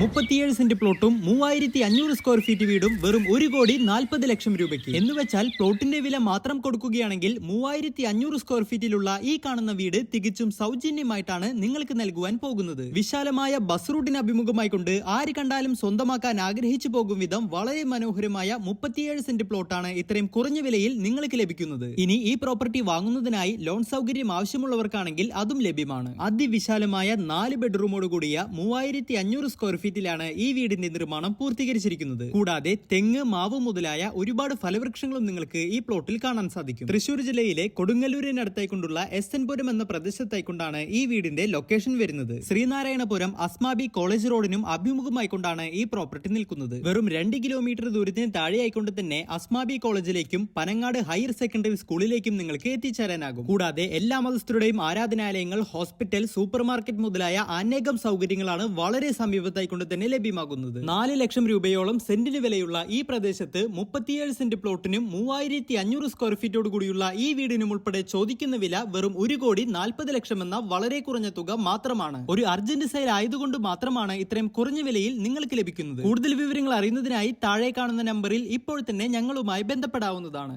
മുപ്പത്തിയേഴ് സെന്റ് പ്ലോട്ടും മൂവായിരത്തി അഞ്ഞൂറ് സ്ക്വയർ ഫീറ്റ് വീടും വെറും ഒരു കോടി നാൽപ്പത് ലക്ഷം രൂപയ്ക്ക്. എന്ന് വെച്ചാൽ പ്ലോട്ടിന്റെ വില മാത്രം കൊടുക്കുകയാണെങ്കിൽ മൂവായിരത്തി അഞ്ഞൂറ് സ്ക്വയർ ഫീറ്റിലുള്ള ഈ കാണുന്ന വീട് തികച്ചും സൗജന്യമായിട്ടാണ് നിങ്ങൾക്ക് നൽകുവാൻ പോകുന്നത്. വിശാലമായ ബസ് റൂട്ടിന് അഭിമുഖമായി കൊണ്ട് ആര് കണ്ടാലും സ്വന്തമാക്കാൻ ആഗ്രഹിച്ചു പോകും വിധം വളരെ മനോഹരമായ മുപ്പത്തിയേഴ് സെന്റ് പ്ലോട്ടാണ് ഇത്രയും കുറഞ്ഞ വിലയിൽ നിങ്ങൾക്ക് ലഭിക്കുന്നത്. ഇനി ഈ പ്രോപ്പർട്ടി വാങ്ങുന്നതിനായി ലോൺ സൗകര്യം ആവശ്യമുള്ളവർക്കാണെങ്കിൽ അതും ലഭ്യമാണ്. അതിവിശാലമായ നാല് ബെഡ്റൂമോട് കൂടിയ മൂവായിരത്തി അഞ്ഞൂറ് സ്ക്വയർ ഫീറ്റിലാണ് ഈ വീടിന്റെ നിർമ്മാണം പൂർത്തീകരിച്ചിരിക്കുന്നത്. കൂടാതെ തെങ്ങ് മാവ് മുതലായ ഒരുപാട് ഫലവൃക്ഷങ്ങളും നിങ്ങൾക്ക് ഈ പ്ലോട്ടിൽ കാണാൻ സാധിക്കും. തൃശൂർ ജില്ലയിലെ കൊടുങ്ങല്ലൂരിനടുത്തായിക്കൊണ്ടുള്ള എസ് എൻ പുരം എന്ന പ്രദേശത്തായിക്കൊണ്ടാണ് ഈ വീടിന്റെ ലൊക്കേഷൻ വരുന്നത്. ശ്രീനാരായണപുരം അസ്മാബി കോളേജ് റോഡിനും അഭിമുഖമായിക്കൊണ്ടാണ് ഈ പ്രോപ്പർട്ടി നിൽക്കുന്നത്. വെറും രണ്ട് കിലോമീറ്റർ ദൂരത്തിന് താഴെയായിക്കൊണ്ട് തന്നെ അസ്മാബി കോളേജിലേക്കും പനങ്ങാട് ഹയർ സെക്കൻഡറി സ്കൂളിലേക്കും നിങ്ങൾക്ക് എത്തിച്ചേരാനാകും. കൂടാതെ എല്ലാ മതസ്ഥരുടെയും ആരാധനാലയങ്ങൾ ഹോസ്പിറ്റൽ സൂപ്പർ മാർക്കറ്റ് മുതലായ അനേകം സൗകര്യങ്ങളാണ് വളരെ സമീപത്തായി കൊണ്ട് തന്നെ ലഭ്യമാകുന്നത്. നാല് ലക്ഷം രൂപയോളം സെന്റിന് വിലയുള്ള ഈ പ്രദേശത്ത് മുപ്പത്തിയേഴ് സെന്റ് പ്ലോട്ടിനും മൂവായിരത്തി അഞ്ഞൂറ് സ്ക്വയർ ഫീറ്റോട് കൂടിയുള്ള ഈ വീടിനും ഉൾപ്പെടെ ചോദിക്കുന്ന വില വെറും ഒരു കോടി നാൽപ്പത് ലക്ഷം എന്ന വളരെ കുറഞ്ഞ തുക മാത്രമാണ്. ഒരു അർജന്റ് സെയിൽ ആയതുകൊണ്ട് മാത്രമാണ് ഇത്രയും കുറഞ്ഞ വിലയിൽ നിങ്ങൾക്ക് ലഭിക്കുന്നത്. കൂടുതൽ വിവരങ്ങൾ അറിയുന്നതിനായി താഴെ കാണുന്ന നമ്പറിൽ ഇപ്പോൾ തന്നെ ഞങ്ങളുമായി ബന്ധപ്പെടാവുന്നതാണ്.